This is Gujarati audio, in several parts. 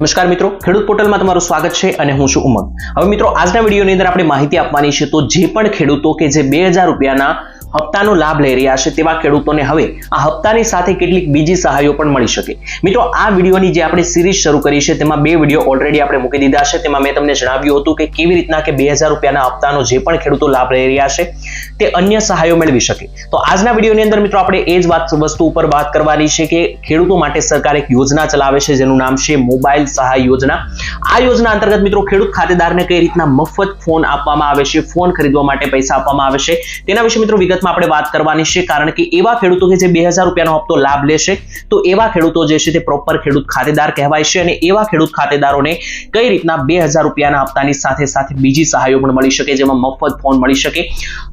નમસ્કાર મિત્રો. ખેડૂત પોર્ટલમાં તમારું સ્વાગત છે અને હું છું ઉમંગ. હવે મિત્રો, આજના વિડીયોની અંદર આપણે માહિતી આપવાની છે તો જે પણ ખેડૂતો કે જે બે હજાર રૂપિયાના હપ્તાનો લાભ લઈ રહ્યા છે તેવા ખેડૂતોને હવે આ હપ્તાની સાથે કેટલીક બીજી સહાયો પણ મળી શકે. મિત્રો, આ વિડીયોની જે આપણે સિરીઝ શરૂ કરી છે, તેમાં બે વીડિયો ઓલરેડી આપણે મૂકી દીધા છે. તેમાં મેં તમને જણાવ્યું હતું કે કેવી રીતના કે બે રૂપિયાના હપ્તાનો જે પણ ખેડૂતો લાભ લઈ રહ્યા છે, તે અન્ય સહાયો મેળવી શકે. તો આજના વિડીયોની અંદર મિત્રો, આપણે એ જ વાત વસ્તુ ઉપર વાત કરવાની છે કે ખેડૂતો માટે સરકાર એક યોજના ચલાવે છે, જેનું નામ છે મોબાઈલ સહાય યોજના. આ યોજના અંતર્ગત મિત્રો, ખેડૂત ખાતેદારને કઈ રીતના મફત ફોન આપવામાં આવે છે, ફોન ખરીદવા માટે પૈસા આપવામાં આવે છે, તેના વિશે મિત્રો વિગતમાં આપણે વાત કરવાની છે, કારણ કે એવા ખેડૂતો કે જે બે હજાર રૂપિયાનો હપ્તો લાભ લેશે, તો એવા ખેડૂતો જે છે તે પ્રોપર ખેડૂત ખાતેદાર કહેવાય છે અને એવા ખેડૂત ખાતેદારોને કઈ રીતના બે હજાર રૂપિયાના હપ્તાની સાથે સાથે બીજી સહાયો પણ મળી શકે, જેમાં મફત ફોન મળી શકે.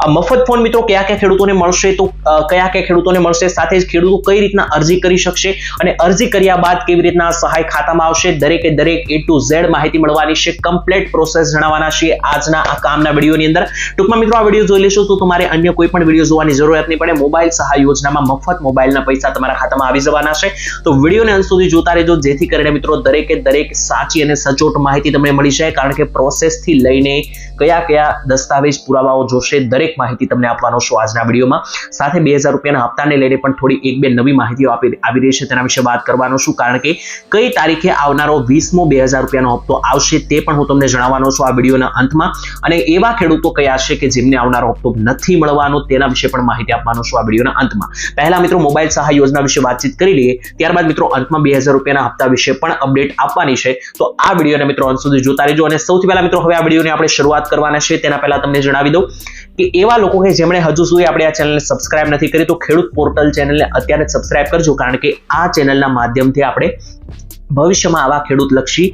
આ મફત ફોન મિત્રો કયા કયા ખેડૂતોને મળશે? તો કયા કયા ખેડૂતોને મળશે? સાથે જ ખેડૂતો કઈ રીતના અરજી કરી શકશે અને અરજી કર્યા બાદ કેવી રીતના સહાય ખાતામાં આવશે? દરેકે દરેક એ ટુ ઝેડ માહિતી મળવાની છે. કમ્પ્લીટ પ્રોસેસ જણાવવાના છે આજના આ કામના વિડીયોની અંદર. ટૂંકમાં મિત્રો આ વીડિયો જોઈ લેશો તો તમારે અન્ય કોઈ પણ વીડિયો જોવાની જરૂરિયાત નહીં પડે. મોબાઈલ સહાય યોજનામાં મફત મોબાઈલના પૈસા તમારા ખાતામાં આવી જવાના છે. તો વિડીયોને અંત સુધી જોતા રહેજો. જેથી કરીને મિત્રો દરેકે દરેક સાચી અને સચોટ માહિતી તમને મળી જાય. કારણ કે પ્રોસેસથી લઈને કયા કયા દસ્તાવેજ પુરાવાઓ જોશે દરેક માહિતી તમને આપવાનો છું આજના વિડીયોમાં. સાથે બે હજાર રૂપિયાના હપ્તાને લઈને પણ થોડી એક બે નવી માહિતીઓ આપી આવી રહી છે. તેના વિશે વાત કરવાનો છું. કારણ કે કઈ તારીખે આવનારો વીસમો બે હજાર રૂપિયાનો હપ્તો આવશે તે પણ હું તમને જણાવવાનો છું આ વિડીયોના અંતમાં. અને એવા ખેડૂતો કયા છે કે જેમને આવનારો હપ્તો નથી મળવાનો તેના વિશે પણ માહિતી આપવાનો છું આ વિડીયોના અંતમાં. પહેલા મિત્રો મોબાઈલ સહાય યોજના વિશે વાતચીત કરી લઈએ, ત્યારબાદ મિત્રો અંતમાં બે હજાર રૂપિયાના હપ્તા વિશે પણ અપડેટ આપવાની છે. તો આ વિડીયોને મિત્રો અંત સુધી જોતા રહેજો અને સૌથી પહેલા મિત્રો હવે આ વિડીયોને આપણે શરૂઆત કરવાના છે. તેના પહેલા તમને જણાવી દઉં કે એવા લોકો કે જેમણે હજુ સુધી આપણે આ ચેનલને સબસ્ક્રાઇબ નથી કરી, તો ખેડૂત પોર્ટલ ચેનલને અત્યારે સબસ્ક્રાઇબ કરજો, કારણ કે આ ચેનલના માધ્યમથી આપણે ભવિષ્યમાં આવા ખેડૂતલક્ષી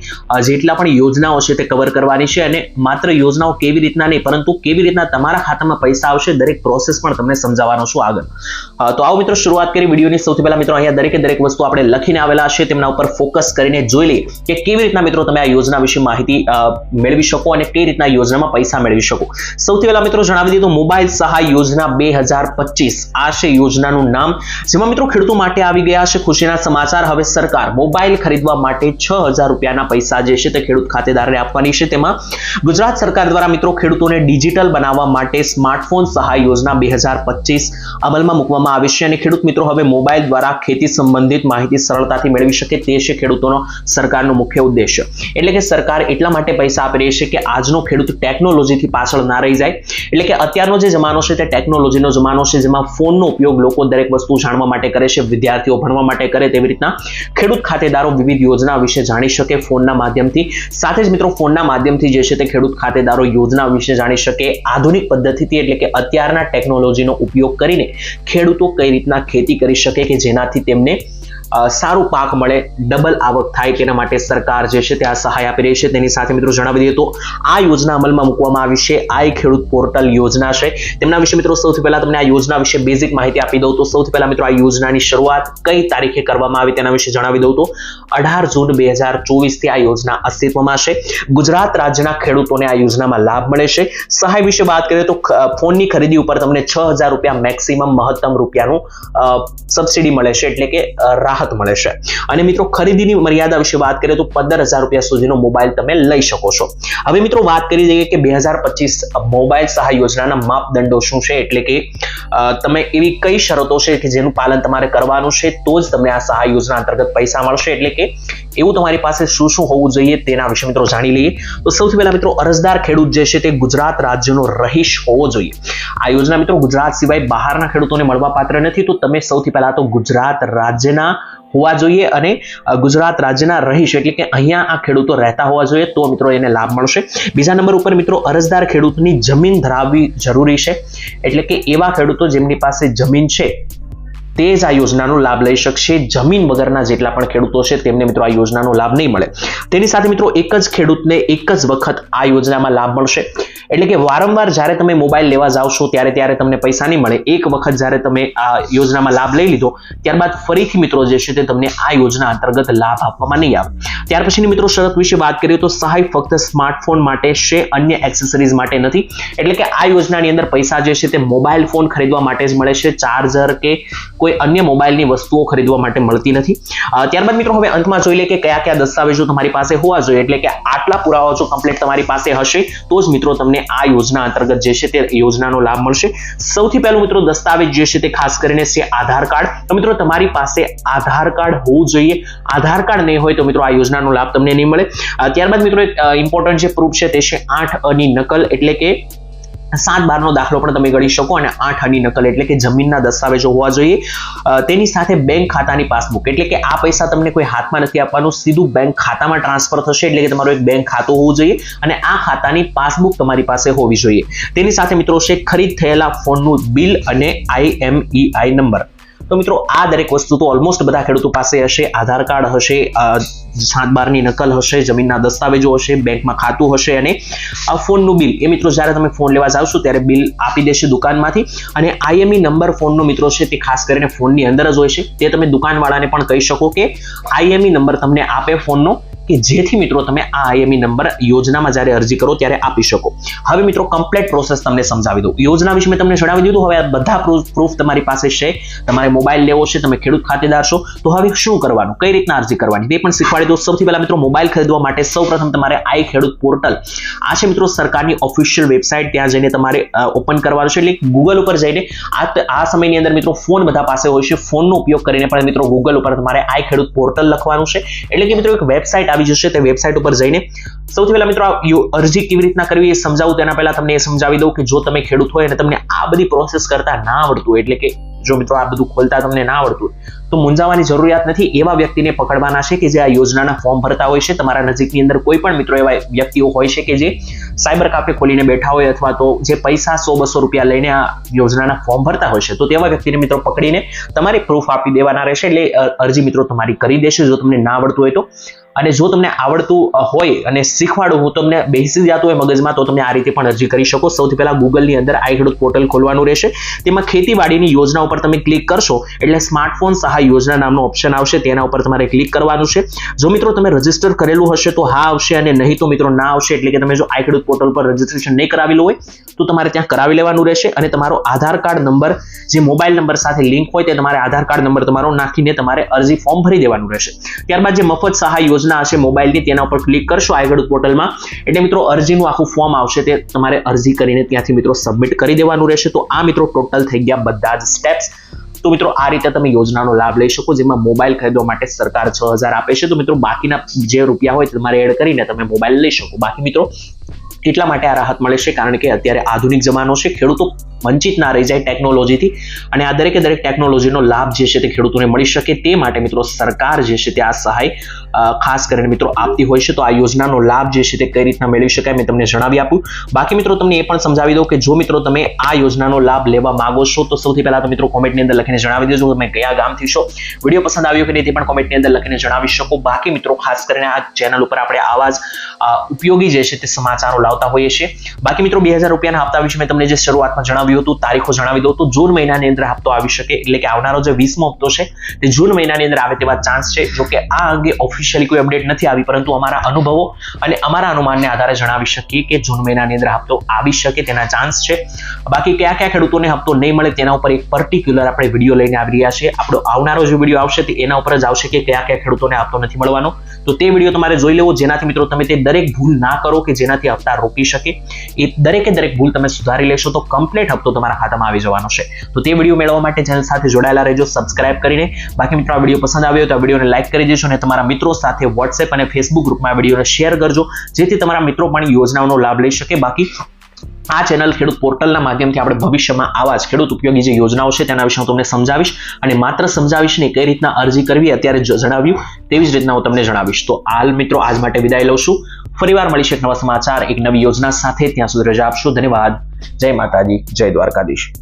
જેટલા પણ યોજનાઓ છે તે કવર કરવાની છે અને માત્ર યોજનાઓ કેવી રીતના નહીં, પરંતુ કેવી રીતના તમારા ખાતામાં પૈસા આવશે દરેક પ્રોસેસ પણ તમને સમજાવવાનો છું આગળ. તો આવો મિત્રો શરૂઆત કરી વિડીયોની. સૌથી પહેલા મિત્રો અહીંયા દરેકે દરેક વસ્તુ આપણે લખીને આવેલા છે, તેમના ઉપર ફોકસ કરીને જોઈ લઈએ કે કેવી રીતના મિત્રો તમે આ યોજના વિશે માહિતી મેળવી શકો અને કઈ રીતના યોજનામાં પૈસા મેળવી શકો. સૌથી પહેલા મિત્રો જણાવી દીધું મોબાઈલ સહાય યોજના બે હજાર પચીસ, આ છે યોજનાનું નામ. જેમાં મિત્રો ખેડૂતો માટે આવી ગયા છે ખુશીના સમાચાર. હવે સરકાર મોબાઈલ ખરીદવા માટે છ હજાર રૂપિયાના પૈસા જે છે તે ખેડૂત ખાતેદારને આપવાની છે. તેમાં ગુજરાત સરકાર દ્વારા મિત્રો ખેડૂતોને ડિજિટલ બનાવવા માટે સ્માર્ટફોન સહાય યોજના બે અમલમાં મૂકવામાં આવી છે અને ખેડૂત મિત્રો હવે મોબાઈલ દ્વારા ખેતી સંબંધિત માહિતી સરળતાથી મેળવી શકે તે છે ખેડૂતોનો સરકારનો મુખ્ય ઉદ્દેશ્ય. એટલે કે સરકાર એટલા માટે પૈસા આપી રહી છે કે આજનો ખેડૂત ટેકનોલોજીથી પાછળ ના રહી જાય. એટલે કે અત્યારનો જે જમાનો છે તે ટેકનોલોજીનો જમાનો છે જેમાં ફોનનો ઉપયોગ લોકો દરેક વસ્તુ જાણવા માટે કરે છે, વિદ્યાર્થીઓ ભણવા માટે કરે તેવી રીતના ખેડૂત ખાતેદારો વિવિધ યોજના વિશે જાણી શકે ફોનના માધ્યમથી. સાથે જ મિત્રો, ફોનના માધ્યમથી જે છે તે ખેડૂત ખાતેદારો યોજના વિશે જાણી શકે, આધુનિક પદ્ધતિથી એટલે કે અત્યારના ટેકનોલોજીનો ઉપયોગ કરીને ખેડૂતો કઈ રીતના ખેતી કરી શકે કે જેનાથી તેમને સારું પાક મળે ડબલ આવક થાય તેના માટે સરકાર જે છે તે આ સહાય આપી રહી છે. તેની સાથે મિત્રો જણાવી દઈએ તો આ યોજના અમલમાં મૂકવામાં આવી છે. આ ખેડૂત પોર્ટલ યોજના છે. તેમના વિશે મિત્રો સૌથી પહેલા તમને આ યોજના વિશે બેઝિક માહિતી આપી દઉં તો સૌથી પહેલા મિત્રો આ યોજનાની શરૂઆત કઈ તારીખે કરવામાં આવી તેના વિશે જણાવી દઉં તો અઢાર જૂન બે હજાર ચોવીસથી આ યોજના અસ્તિત્વમાં છે. ગુજરાત રાજ્યના ખેડૂતોને આ યોજનામાં લાભ મળે છે. સહાય વિશે વાત કરીએ તો ફોનની ખરીદી ઉપર તમને છ હજાર રૂપિયા મેક્સિમમ મહત્તમ રૂપિયાનું સબસિડી મળે છે. એટલે કે અ, રાહત મળે છે. અને મિત્રો, ખરીદીની મર્યાદા વિશે વાત કરીએ તો પંદર હજાર રૂપિયા સુધીનો મોબાઈલ તમે લઈ શકો છો. હવે મિત્રો, વાત કરી દઈએ કે બે હજાર પચીસ મોબાઈલ સહાય યોજનાના માપદંડો શું છે? એટલે કે તમે એવી કઈ શરતો છે કે જેનું પાલન તમારે કરવાનું છે, તો જ તમને આ સહાય યોજના અંતર્ગત પૈસા મળશે. એટલે કે, એવું તમારી પાસે શું શું હોવું જોઈએ તેના વિશે મિત્રો જાણી લઈએ. તો સૌથી પહેલા મિત્રો, અરજદાર ખેડૂત જે છે તે ગુજરાત રાજ્યનો રહીશ હોવો જોઈએ. આ યોજના મિત્રો ગુજરાત સિવાય બહારના ખેડૂતોને મળવા પાત્ર નથી. તો તમે સૌથી પહેલા તો ગુજરાત રાજ્યના હોવા જોઈએ અને ગુજરાત રાજ્યના રહીશ એટલે કે અહીંયા આ ખેડૂતો રહેતા હોવા જોઈએ, તો મિત્રો એને લાભ મળશે. બીજા નંબર ઉપર મિત્રો અરજદાર ખેડૂતની જમીન ધરાવવી જરૂરી છે. એટલે કે એવા ખેડૂતો જેમની પાસે જમીન છે તે જ આ યોજનાનો લાભ લઈ શકશે. જમીન વગરના જેટલા પણ ખેડૂતો છે, તેમને મિત્રો આ યોજનાનો લાભ નહીં મળે. તેની સાથે મિત્રો એક જ ખેડૂતને એક જ વખત આ યોજનામાં લાભ મળશે. એટલે કે વારંવાર જ્યારે તમે મોબાઈલ લેવા છો, ત્યારે ત્યારે તમને પૈસા નહીં મળે. એક વખત જ્યારે તમે આ યોજનામાં લાભ લઈ લીધો, ત્યારબાદ ફરીથી મિત્રો જે છે તે તમને આ યોજના અંતર્ગત લાભ આપવામાં નહીં આવે. ત્યાર પછીની મિત્રો શરત વિશે વાત કરીએ તો સહાય ફક્ત સ્માર્ટફોન માટે છે, અન્ય એક્સેસરીઝ માટે નથી. એટલે કે આ યોજનાની અંદર પૈસા જે છે તે મોબાઈલ ફોન ખરીદવા માટે જ મળે છે. ચાર્જર કે કોઈ કોઈ અન્ય મોબાઈલની વસ્તુઓ ખરીદવા માટે મળતી નથી. ત્યારબાદ મિત્રો હવે અંતમાં જોઈ લે કે કયા કયા દસ્તાવેજો તમારી પાસે હોવા જોઈએ. એટલે કે આટલા પુરાવા જો કમ્પ્લીટ તમારી પાસે હશે, તો જ મિત્રો તમને આ યોજના અંતર્ગત જે છે તે યોજનાનો લાભ મળશે. સૌથી પહેલું મિત્રો દસ્તાવેજ જે છે તે ખાસ કરીને છે આધાર કાર્ડ. તો મિત્રો તમારી પાસે આધાર કાર્ડ હોવું જોઈએ. આધાર કાર્ડ નહીં હોય તો મિત્રો આ યોજનાનો લાભ તમને નહીં મળે. ત્યારબાદ મિત્રો એક ઇમ્પોર્ટન્ટ જે પ્રૂફ છે તે છે આઠ અની નકલ. એટલે કે સાત બારનો દાખલો પણ તમે ગણી શકો અને આઠ આની નકલ એટલે કે જમીનના દસ્તાવેજો હોવા જોઈએ. તેની સાથે બેંક ખાતાની પાસબુક એટલે કે આ પૈસા તમને કોઈ હાથમાં નથી આપવાનું, સીધું બેંક ખાતામાં ટ્રાન્સફર થશે એટલે કે તમારું એક બેંક ખાતું હોવું જોઈએ અને આ ખાતાની પાસબુક તમારી પાસે હોવી જોઈએ. તેની સાથે મિત્રો છે ખરીદ થયેલા ફોનનું બિલ અને આઈએમઈઆઈ નંબર તો મિત્રો, આ દરેક વસ્તુ તો ઓલમોસ્ટ બધા ખેડૂતો પાસે હશે, આધાર કાર્ડ હશે સાત બારની નકલ હશે, જમીનના દસ્તાવેજો હશે, બેંકમાં ખાતું હશે અને આ ફોનનું બિલ. એ મિત્રો, જ્યારે તમે ફોન લેવા જાવશો ત્યારે બિલ આપી દેશે દુકાનમાંથી. અને આઈએમઈ નંબર ફોનનો મિત્રો છે, તે ખાસ કરીને ફોનની અંદર જ હોય છે. તે તમે દુકાનવાળાને પણ કહી શકો કે આઈએમઈ નંબર તમને આપે ફોનનો. કે જેથી મિત્રો તમે આ આઈએમઈ નંબર યોજનામાં જ્યારે અરજી કરો ત્યારે આપી શકો. હવે મિત્રો કમ્પ્લીટ પ્રોસેસ તમને સમજાવી દઉં. યોજના વિશે મેં તમને જણાવી દીધું. હવે આ બધા પ્રૂફ તમારી પાસે છે. તમારે મોબાઈલ લેવો છે, તમે ખેડૂત ખાતેદાર છો. તો હવે શું કરવાનું? કઈ રીતના અરજી કરવાની? તે પણ શીખવાડી દઉં. સૌથી પહેલા મિત્રો મોબાઈલ ખરીદવા માટે સૌપ્રથમ તમારે આઈ ખેડૂત પોર્ટલ આ છે મિત્રો સરકારની ઓફિશિયલ વેબસાઇટ ત્યાં જઈને તમારે ઓપન કરવાનું છે. એટલે ગૂગલ ઉપર જઈને આ આ સમયની અંદર મિત્રો ફોન બધા પાસે હોય છે. ફોનનો ઉપયોગ કરીને પણ મિત્રો ગૂગલ ઉપર તમારે આઈ ખેડૂત પોર્ટલ લખવાનું છે. એટલે કે મિત્રો એક વેબસાઇટ આવી જશે તે વેબસાઇટ ઉપર જઈને. સૌથી પહેલા મિત્રો અરજી કેવી રીતના કરવી એ સમજાવું તેના પહેલા તમને એ સમજાવી દઉં કે જો તમે ખેડૂત હોય અને તમને આ બધી પ્રોસેસ કરતા ના આવડતું હોય, એટલે કે જો મિત્રો આ બધું ખોલતા તમને ના આવડતું તો મૂંઝાવાની જરૂરિયાત નથી. એવા વ્યક્તિને પકડવાના છે કે જે આ યોજનાના ફોર્મ ભરતા હોય છે. તમારા નજીકની અંદર કોઈ પણ મિત્રો એવા વ્યક્તિઓ હોય છે કે જે સાયબર કાફે ખોલીને બેઠા હોય અથવા તો જે પૈસા સો બસો રૂપિયા લઈને આ યોજનાના ફોર્મ ભરતા હોય છે તો તેવા વ્યક્તિને મિત્રો પકડીને તમારે પ્રૂફ આપી દેવાના રહેશે. એટલે અરજી મિત્રો તમારી કરી દેશે. જો તમને ના આવડતું હોય તો અને જો તમને આવડતું હોય અને શીખવાડું, હું તમને બેસી જતું હોય મગજમાં, તો તમે આ રીતે પણ અરજી કરી શકો. સૌથી પહેલાં ગૂગલની અંદર આઈ ખેડૂત પોર્ટલ ખોલવાનું રહેશે. તેમાં ખેતીવાડીની યોજના ઉપર તમે ક્લિક કરશો, એટલે સ્માર્ટફોન સહાય યોજના નામનો ઓપ્શન આવશે. તેના ઉપર તમારે ક્લિક કરવાનું છે. જો મિત્રો તમે રજિસ્ટર કરેલું હશે, તો હા આવશે અને નહીં તો મિત્રો ના આવશે, એટલે કે તમે જો આઈ ખેડૂત પોર્ટલ પર રજીસ્ટ્રેશન નહીં કરાવેલું હોય, તો તમારે ત્યાં કરાવી લેવાનું રહેશે. અને તમારો આધાર કાર્ડ નંબર, જે મોબાઈલ નંબર સાથે લિંક હોય તે તમારે આધાર કાર્ડ નંબર તમારો નાખીને તમારે અરજી ફોર્મ ભરી દેવાનું રહેશે. ત્યારબાદ જે મફત સહાય યોજના હશે મોબાઈલની, તેના ઉપર ક્લિક કરશો આગળ પોર્ટલમાં. એટલે મિત્રો, અરજીનું આખું ફોર્મ આવશે તે તમારે અરજી કરીને ત્યાંથી મિત્રો સબમિટ કરી દેવાનું રહેશે. તો આ મિત્રો ટોટલ થઈ ગયા બધા જ સ્ટેપ્સ તો મિત્રો, આ રીતે તમે યોજનાનો લાભ લઈ શકો, જેમાં મોબાઈલ ખરીદવા માટે સરકાર છ હજાર આપે છે. તો મિત્રો, બાકીના જે રૂપિયા હોય તમારે એડ કરીને તમે મોબાઈલ લઈ શકો. બાકી મિત્રો, એટલા માટે આ રાહત મળે છે, કારણ કે અત્યારે આધુનિક જમાનો છે, ખેડૂતો વંચિત ના રહી જાય ટેકનોલોજીથી. અને આ દરેકે દરેક ટેકનોલોજીનો લાભ જે છે તે ખેડૂતોને મળી શકે. તે માટે મિત્રો, સરકાર જે છે તે આ સહાય ખાસ કરીને મિત્રો આપતી હોય છે, તો આ યોજનાનો લાભ જે છે તે કઈ રીતના મેળવી શકાય મેં તમને જણાવી આપું. બાકી મિત્રો તમને એ પણ સમજાવી દઉં કે જો મિત્રો તમે આ યોજનાનો લાભ લેવા માંગો છો, તો સૌથી પહેલા તો મિત્રો કોમેન્ટની અંદર લખીને જણાવી દેજો, તમે કયા ગામથી છો. વીડિયો પસંદ આવ્યો કે નહીં તે પણ કોમેન્ટની અંદર લખીને જણાવી શકો. બાકી મિત્રો ખાસ કરીને આ ચેનલ ઉપર આપણે આવા જ ઉપયોગી જે છે તે સમાચારો લાવતા હોઈએ છીએ. બાકી મિત્રો બે હજાર રૂપિયાના હપ્તા વિશે મેં તમને જે શરૂઆતમાં જણાવ્યું હતું, તારીખો જણાવી દઉં તો જૂન મહિનાની અંદર હપ્તો આવી શકે, એટલે કે આવનારો જે વીસમો હપ્તો છે, તે જૂન મહિનાની અંદર આવે તેવા ચાન્સ છે. જો કે આ અંગે ઓફિશિયલી કોઈ અપડેટ નથી આવી, પરંતુ અમારા અનુભવો અને અમારા અનુમાનને આધારે જણાવી શકીએ કે જૂન મહિનાની અંદર હપ્તો આવી શકે તેના ચાન્સ છે. બાકી કયા કયા ખેડૂતોને હપ્તો નહીં મળે તેના ઉપર એક પર્ટિક્યુલર આપણે વીડિયો લઈને આવી રહ્યા છીએ. આપણો આવનારો જે વીડિયો આવશે તે એના ઉપર જ આવશે કે કયા કયા ખેડૂતોને હપ્તો નથી મળવાનો. તો તે વીડિયો તમારે જોઈ લેવો. જેનાથી મિત્રો તમે તે દરેક ભૂલ ના કરો કે જેનાથી હપ્તા રોકી શકે. એ દરેકે દરેક ભૂલ તમે સુધારી લેશો તો કમ્પ્લીટ હપ્તો તમારા ખાતામાં આવી જવાનો છે. તો તે વીડિયો મેળવવા માટે ચેનલ સાથે જોડાયેલા રહેજો. સબસ્ક્રાઇબ કરીને. બાકી મિત્રો, આ વીડિયો પસંદ આવ્યો તો આ વિડીયોને લાઇક કરી દેજો અને તમારા મિત્રો સાથે વોટ્સએપ અને ફેસબુક ગ્રુપમાં આ વિડીયોને શેર કરજો. જેથી તમારા મિત્રો પણ યોજનાઓનો લાભ લઈ શકે. બાકી આ ચેનલ ખેડૂત પોર્ટલના માધ્યમથી આપણે ભવિષ્યમાં આવા જ ખેડૂત ઉપયોગી જે યોજનાઓ છે તેના વિશે હું તમને સમજાવીશ અને માત્ર સમજાવીશ નહીં, કઈ રીતના અરજી કરવી અત્યારે જણાવ્યું. તેવી જ રીતના હું તમને જણાવીશ. તો હાલ મિત્રો, આજ માટે વિદાય લઉં છું. ફરીવાર મળીશ એક નવા સમાચાર, એક નવી યોજના સાથે. ત્યાં સુધી રજા આપશો. ધન્યવાદ. જય માતાજી. જય દ્વારકાધીશ.